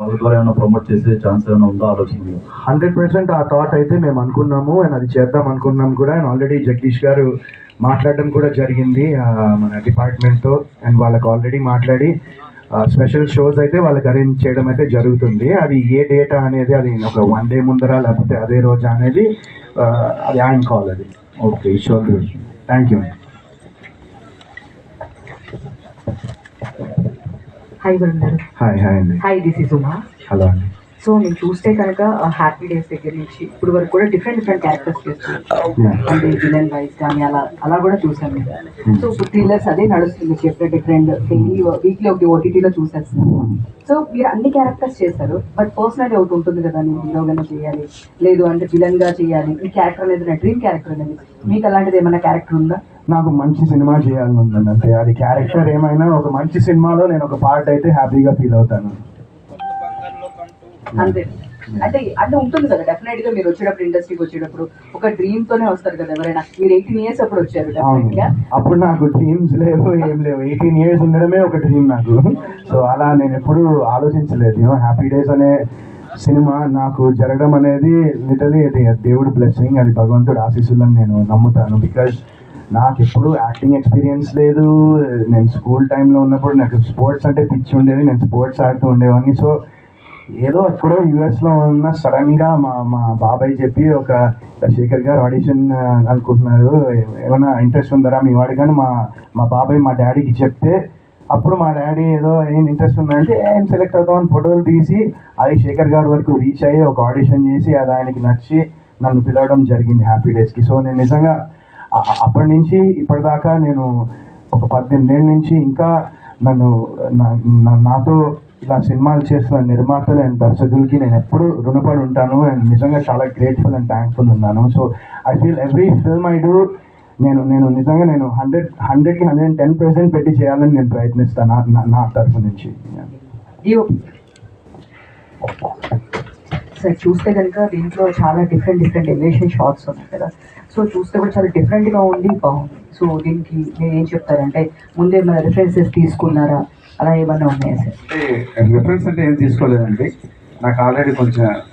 Promote చేసే chance ఏమైనా ఉందో? ఆలోచన? హండ్రెడ్ పర్సెంట్ ఆ థాట్ అయితే మేము అనుకున్నాము అండ్ అది చేద్దాం అనుకున్నాం కూడా. అండ్ ఆల్రెడీ జగదీష్ గారు మాట్లాడడం కూడా జరిగింది మన డిపార్ట్మెంట్తో అండ్ వాళ్ళకి ఆల్రెడీ మాట్లాడి స్పెషల్ షోస్ అయితే వాళ్ళకి అరేంజ్ చేయడం అయితే జరుగుతుంది. అది ఏ డేటా అనేది అది ఒక వన్ డే ముందర లేకపోతే అదే రోజా అనేది అది ఆయన కాల్ అది. Okay Eshwar thank you hi గురుగారు. హాయ్ హాయ్ అండి. Hi this is Uma. Hello అండి. సో నేను చూస్తే కనుక హ్యాపీ డేస్ దగ్గర నుంచి ఇప్పుడు వరకు కూడా డిఫరెంట్ డిఫరెంట్ క్యారెక్టర్స్ చేస్తున్నాను. అంటే విలన్ వైజ్ కానీ అలా అలా కూడా చూసాను సో ఇప్పుడు థ్రిల్లర్స్ అదే నడుస్తుంది చెప్పిన డిఫరెంట్ డైలీ వీక్లీ ఒకటి ఓటీటీలో చూసేస్తున్నాను సో మీరు అన్ని క్యారెక్టర్స్ చేశారు బట్ పర్సనల్ ఒకటి ఉంటుంది కదా నేను హీరోగానే చేయాలి లేదు అంటే విలన్గా చేయాలి ఈ క్యారెక్టర్ అనేది నా డ్రీమ్ క్యారెక్టర్ అనేది. మీకు అలాంటిది ఏమైనా క్యారెక్టర్ ఉందా? నాకు మంచి సినిమా చేయాలని అంతే అది క్యారెక్టర్ ఏమైనా ఒక మంచి సినిమాలో నేను ఒక పార్ట్ అయితే హ్యాపీగా ఫీల్ అవుతాను. అంతే. అంటే అంటే ఉంటుంది కదా డెఫినెట్గా మీరు వచ్చేటప్పుడు ఇండస్ట్రీకి వచ్చేటప్పుడు ఒక డ్రీమ్ తోనే వస్తారు కదా ఎవరైనా. మీరు ఎయిటీన్ ఇయర్స్ అప్పుడు వచ్చారు అప్పుడు నాకు డ్రీమ్స్ లేవు ఏం లేవు. ఎయిటీన్ ఇయర్స్ ఉండడమే ఒక డ్రీమ్ నాకు. సో అలా నేను ఎప్పుడు ఆలోచించలేదు. హ్యాపీ డేస్ అనే సినిమా నాకు జరగడం అనేది లిటరలీ అది దేవుడి బ్లెస్సింగ్ అది భగవంతుడు ఆశీస్సులని నేను నమ్ముతాను. బికాజ్ నాకు ఎప్పుడు యాక్టింగ్ ఎక్స్పీరియన్స్ లేదు. నేను స్కూల్ టైంలో ఉన్నప్పుడు నాకు స్పోర్ట్స్ అంటే పిచ్చి ఉండేది. నేను స్పోర్ట్స్ ఆడుతూ ఉండేవాడిని. సో ఏదో ఎక్కడో యూఎస్లో ఉన్న సడన్గా మా మా బాబాయ్ చెప్పి ఒక శేఖర్ గారు ఆడిషన్ అనుకుంటున్నారు. ఏమైనా ఇంట్రెస్ట్ ఉందరా మీ వాడి కానీ మా మా బాబాయ్ మా డాడీకి చెప్తే అప్పుడు మా డాడీ ఏదో ఏం ఇంట్రెస్ట్ ఉందంటే ఏం సెలెక్ట్ అవుతామని ఫోటోలు తీసి అది శేఖర్ గారి వరకు రీచ్ అయ్యి ఒక ఆడిషన్ చేసి అది ఆయనకి నచ్చి నన్ను పిలవడం జరిగింది హ్యాపీ డేస్కి. సో నేను నిజంగా అప్పటి నుంచి ఇప్పటిదాకా నేను ఒక పద్దెనిమిది ఏళ్ళ నుంచి ఇంకా నన్ను నా- నాతో ఇలా సినిమాలు చేస్తున్న నిర్మాతలు అండ్ దర్శకులకి నేను ఎప్పుడు రుణపడి ఉంటాను అండ్ నిజంగా చాలా గ్రేట్ఫుల్ అండ్ థ్యాంక్ఫుల్ ఉన్నాను. So I feel every film I do నేను నేను నిజంగా నేను హండ్రెడ్ హండ్రెడ్కి హండ్రెడ్ టెన్ పర్సెంట్ పెట్టి చేయాలని నేను ప్రయత్నిస్తాను నా- నా- నా తరఫు నుంచి. సరే చూస్తే కనుక దీంట్లో చాలా డిఫరెంట్ డిఫరెంట్ ఎలివేషన్ షార్ట్స్ ఉన్నాయి కదా. సో చూస్తే కూడా చాలా డిఫరెంట్గా ఉంది బాగుంది. సో దీనికి నేను ఏం చెప్తారంటే ముందే మన రిఫరెన్సెస్ తీసుకున్నారా? అలా ఏమైనా ఉన్నాయా సార్? రిఫరెన్స్ అంటే ఏం తీసుకోలేదండి. నాకు ఆల్రెడీ కొంచెం